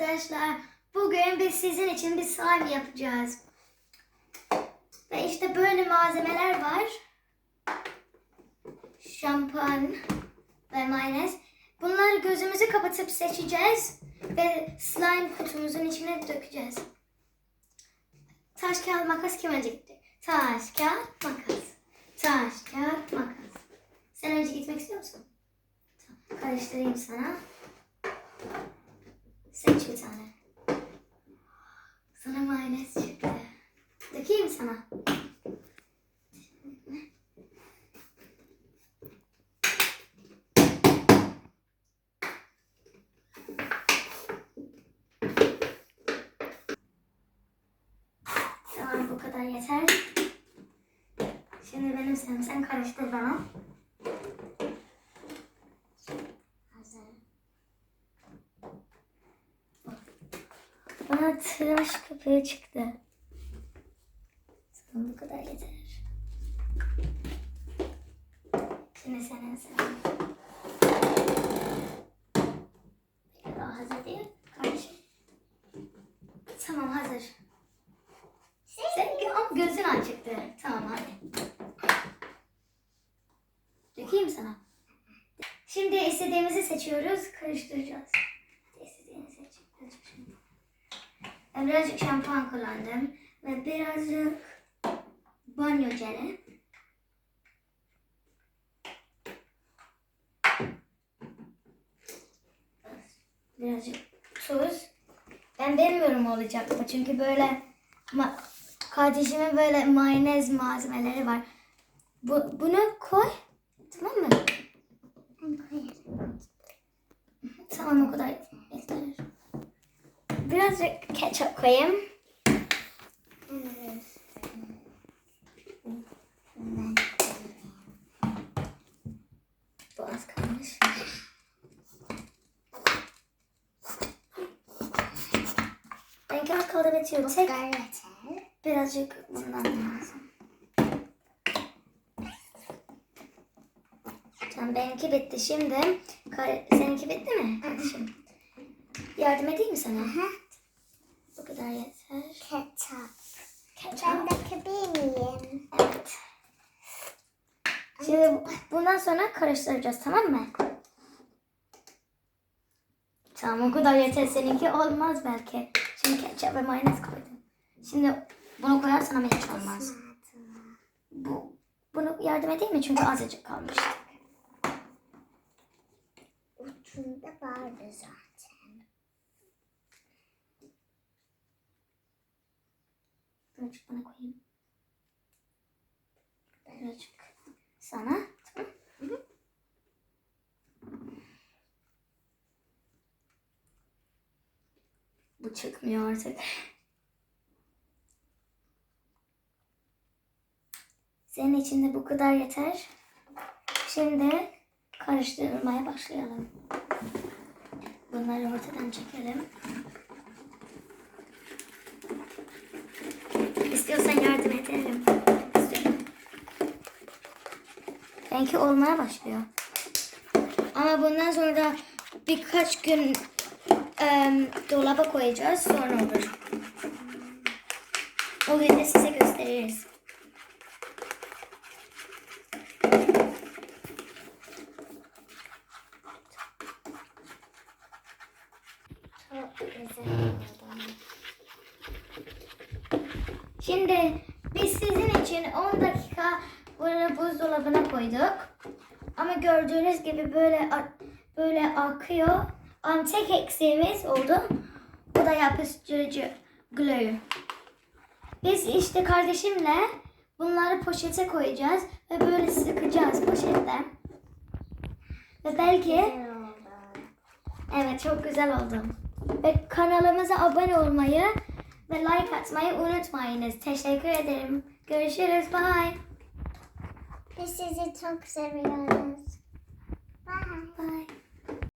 arkadaşlar. Bugün biz sizin için bir slime yapacağız. Ve işte böyle malzemeler var. Şampuan ve mayonez. Bunları gözümüzü kapatıp seçeceğiz. Ve slime kutumuzun içine dökeceğiz. Taş, kağıt, makas kim önce? Taş, kağıt, makas. Taş, kağıt, makas. Sen önce gitmek istiyor musun? Tamam. Karıştırayım sana. Seç bir tane. Sana mayonez çıktı. Dökeyim sana. Tamam bu kadar yeter. Şimdi benim sen karıştır bana. Hazır. Bana tıraş köpüğü çıktı. Tamam bu kadar yeter. Şimdi senin sıran. Daha hazır değil. Karşı. Tamam hazır. Sen ama gözün açıktı. Tamam hadi. Dökeyim sana. Şimdi istediğimizi seçiyoruz. Karıştıracağız. Hadi istediğini seç. Birazcık şampuan. Ben birazcık şampuan kullandım. Ve birazcık banyo jeli. Birazcık tuz. Ben bilmiyorum olacak mı çünkü böyle kardeşimin böyle mayonez malzemeleri var. Bu, bunu koy. Tamam mı? Tamam o kadar yeter. Ketçap koyayım. Bu az kalmış. Benimki az kaldı bitiyor. Tek birazcık bundan lazım. Tamam benimki bitti. Şimdi seninki bitti mi kardeşim? Yardım edeyim mi sana? Bu kadar yeter. Ketçap. Ketçap. Ben dökebilir miyim? Evet. Şimdi bundan sonra karıştıracağız tamam mı? Tamam o kadar yeter. Seninki olmaz belki. Çünkü ketçap ve mayonez koydum. Şimdi bunu koyarsan ama hiç olmaz. Bu, bunu yardım edeyim mi? Çünkü azıcık kalmıştı. Ucunda vardı zaten. Birazcık bana koyayım. Birazcık sana. Bu çıkmıyor artık. Senin için de bu kadar yeter. Şimdi karıştırmaya başlayalım. Bunları ortadan çekelim. İstiyorsan yardım ederim. İstiyorum. Benimki olmaya başlıyor. Ama bundan sonra birkaç gün em, dolaba koyacağız. Sonra olur. O gün de size gösteririz. Şimdi biz sizin için 10 dakika bunu buzdolabına koyduk. Ama gördüğünüz gibi böyle böyle akıyor. Ama tek eksiğimiz oldu. O da yapıştırıcı glue. Biz işte kardeşimle bunları poşete koyacağız ve böyle sıkacağız poşette. Ve belki. Evet çok güzel oldu. Ve kanalımıza abone olmayı ve like atmayı unutmayınız. Teşekkür ederim. Görüşürüz. Bye. Biz sizi çok seviyoruz. Bye. Bye.